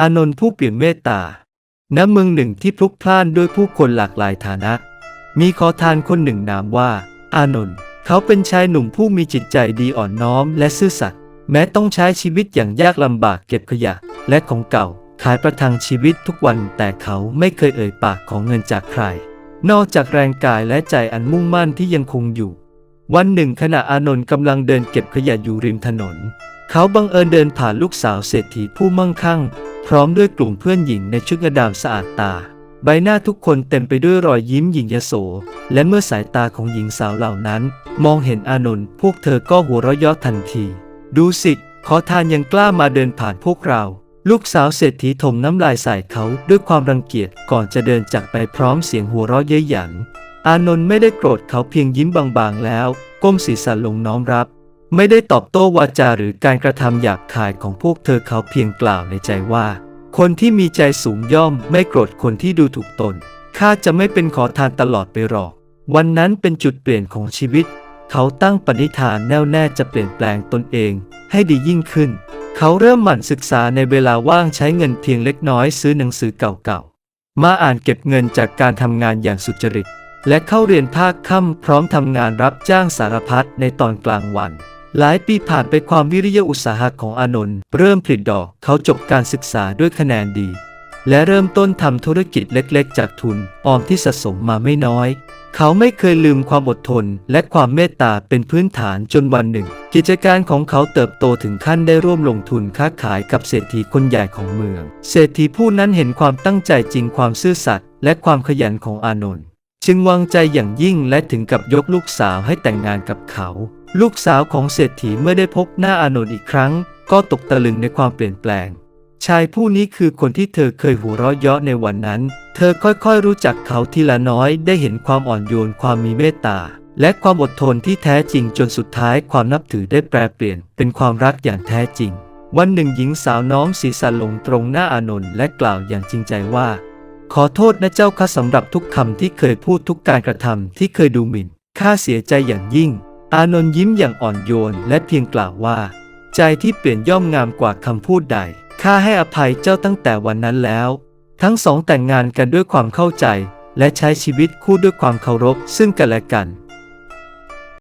อานนท์ผู้เปลี่ยนเมตตาณเมืองหนึ่งที่พลุกพล่านด้วยผู้คนหลากหลายฐานะ มีขอทานคนหนึ่งนามว่า อานนท์เขาเป็นชายหนุ่มผู้มีจิตใจดีอ่อนน้อมและซื่อสัตย์แม้ต้องใช้ชีวิตอย่างยากลำบากเก็บขยะ และของเก่า ขายประทังชีวิตทุกวันแต่เขาไม่เคยเอ่ยปากของเงินจากใคร นอกจากแรงกายและใจอันมุ่งมั่นที่ยังคงอยู่ วันหนึ่งขณะอานนท์กำลังเดินเก็บขยะอยู่ริมถนน เขาบังเอิญเดินผ่านลูกสาวเศรษฐีผู้มั่งคั่ง พร้อมด้วยกลุ่มเพื่อนหญิงในชุดกระดามสะอาดตา ใบหน้าทุกคนเต็มไปด้วยรอยยิ้มหยิ่งยโส และเมื่อสายตาของหญิงสาวเหล่านั้น มองเห็นอานนท์พวกเธอก็หัวเราะเยาะทันที ดูสิ ขอทานยังกล้ามาเดินผ่านพวกเรา ลูกสาวเศรษฐีถมน้ำลายใส่เขาด้วยความรังเกียจก่อนจะเดินจากไปพร้อมเสียงหัวเราะเย้ยหยันอานนท์ไม่ได้โกรธเขาเพียงยิ้มบางๆแล้ว ก้มศีรษะลงน้อมรับ ไม่ได้ตอบโต้วาจาหรือการกระทำหยาบคายของพวกเธอเขาเพียงกล่าวในใจว่า คนที่มีใจสูงย่อมไม่โกรธคนที่ดูถูกตน ข้าจะไม่เป็นขอทานตลอดไปหรอก วันนั้นเป็นจุดเปลี่ยนของชีวิต เขาตั้งปณิธานแน่วแน่จะเปลี่ยนแปลงตนเอง ให้ดียิ่งขึ้น เขาเริ่มหมั่นศึกษาในเวลาว่างใช้เงินเพียงเล็กน้อยซื้อหนังสือเก่าๆ มาอ่านเก็บเงินจากการทำงานอย่างสุจริต และเข้าเรียนภาคค่ำพร้อมทำงานรับจ้างสารพัดในตอนกลางวัน หลายปีผ่านไปความวิริยะอุตสาหะของอานนท์เริ่มผลิดอกเขาจบการศึกษาด้วยคะแนนดี และเริ่มต้นทำธุรกิจเล็กๆ จากทุนออมที่สะสมมาไม่น้อย เขาไม่เคยลืมความอดทนและความเมตตาเป็นพื้นฐานจนวันหนึ่ง กิจการของเขาเติบโตถึงขั้นได้ร่วมลงทุนค้าขายกับเศรษฐีคนใหญ่ของเมือง เศรษฐีผู้นั้นเห็นความตั้งใจจริงความซื่อสัตย์และความขยันของอานนท์จึงวางใจอย่างยิ่งและถึงกับยกลูกสาวให้แต่งงานกับเขา ลูกสาวของเศรษฐีเมื่อได้พบหน้าอานนท์อีกครั้ง ก็ตกตะลึงในความเปลี่ยนแปลง ชายผู้นี้คือคนที่เธอเคยหัวเราะเยาะในวันนั้น เธอค่อยๆรู้จักเขาทีละน้อยได้เห็นความอ่อนโยนความมีเมตตา และความอดทนที่แท้จริงจนสุดท้ายความนับถือได้แปลเปลี่ยน เป็นความรักอย่างแท้จริง วันหนึ่งหญิงสาวน้อมศีรษะลงตรงหน้าอานนท์และกล่าวอย่างจริงใจว่า ขอโทษนะเจ้าค่ะสำหรับทุกคำที่เคยพูดทุกการกระทำที่เคยดูหมิ่นข้าเสียใจอย่างยิ่ง อานนท์ยิ้มอย่างอ่อนโยนและเพียงกล่าวว่า ใจที่เปลี่ยนย่อมงามกว่าคำพูดใด ข้าให้อภัยเจ้าตั้งแต่วันนั้นแล้ว ทั้งสองแต่งงานกันด้วยความเข้าใจ และใช้ชีวิตคู่ด้วยความเคารพซึ่งกันและกัน